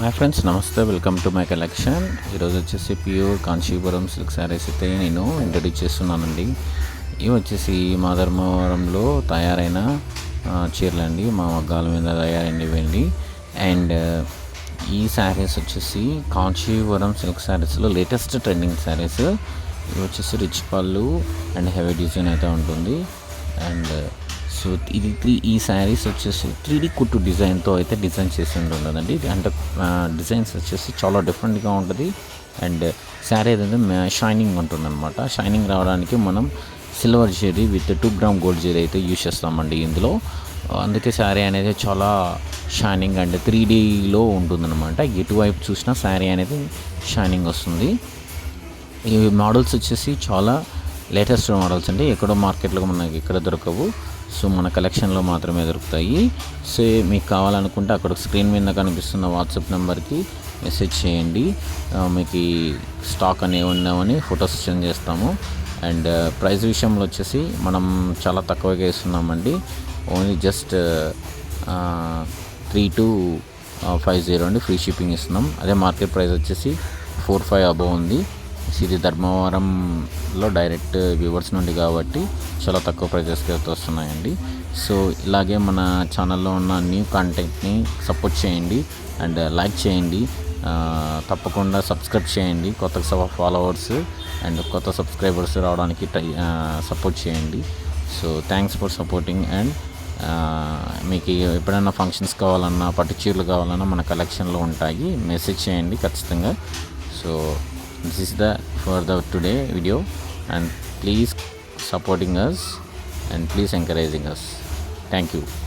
My friends నమస్తే. Welcome to my collection ఈరోజు వచ్చేసి ప్యూర్ కాంచీపురం సిల్క్ శారీస్ అయితే నేను ఇంట్రడ్యూస్ చేస్తున్నానండి. ఇవి వచ్చేసి మా ధర్మవరంలో తయారైన చీరలండి మా మగ్గాల మీద తయారైనవండి అండ్. ఈ శారీస్ వచ్చేసి కాంచీపురం సిల్క్ శారీస్లో లేటెస్ట్ ట్రెండింగ్ శారీస్ ఇవి వచ్చేసి రిచ్ పళ్ళు అండ్ హెవీ డిజైన్ అయితే ఉంటుంది. అండ్ సో ఇది త్రీ ఈ శారీస్ వచ్చేసి త్రీ డి కుట్టు డిజైన్తో అయితే డిజైన్ చేసి ఉండదండి అంటే డిజైన్స్ వచ్చేసి చాలా డిఫరెంట్గా ఉంటుంది. అండ్ శారీ అనేది షైనింగ్ ఉంటుంది అనమాట షైనింగ్ రావడానికి మనం silver zari with two gram gold zari అయితే యూజ్ చేస్తామండి ఇందులో. అందుకే శారీ అనేది చాలా షైనింగ్ అండ్ త్రీ డీలో ఉంటుందన్నమాట. ఎటువైపు చూసినా శారీ అనేది షైనింగ్ వస్తుంది. ఈ మోడల్స్ వచ్చేసి చాలా లేటెస్ట్ మోడల్స్ అండి ఎక్కడో మార్కెట్లో మనకి ఇక్కడ దొరకవు. సో మన కలెక్షన్లో మాత్రమే దొరుకుతాయి. సో మీకు కావాలనుకుంటే అక్కడ స్క్రీన్ మీద కనిపిస్తున్న వాట్సాప్ నెంబర్కి మెసేజ్ చేయండి. మీకు స్టాక్ అనేవి ఉన్నామని ఫొటోస్ సెండ్ చేస్తాము. అండ్ ప్రైస్ విషయంలో వచ్చేసి మనం చాలా తక్కువగా ఇస్తున్నామండి only just three two five zero అండి. ఫ్రీ షిప్పింగ్ ఇస్తున్నాం. అదే మార్కెట్ ప్రైస్ వచ్చేసి ఫోర్ ఫైవ్ అబవ్ ఉంది. ఇది ధర్మవరంలో డైరెక్ట్ వ్యూవర్స్ నుండి కాబట్టి చాలా తక్కువ ప్రైజెస్కి అయితే వస్తున్నాయండి. సో ఇలాగే మన ఛానల్లో ఉన్న న్యూ కంటెంట్ని సపోర్ట్ చేయండి అండ్ లైక్ చేయండి. తప్పకుండా సబ్స్క్రైబ్ చేయండి కొత్త ఫాలోవర్స్ అండ్ కొత్త సబ్స్క్రైబర్స్ రావడానికి ట్రై సపోర్ట్ చేయండి. So thanks for supporting and మీకు ఎప్పుడైనా ఫంక్షన్స్ కావాలన్నా పట్టు చీరలు కావాలన్నా మన కలెక్షన్లో ఉంటాయి మెసేజ్ చేయండి ఖచ్చితంగా. So this is the for the today video. And please supporting us and please encouraging us. Thank you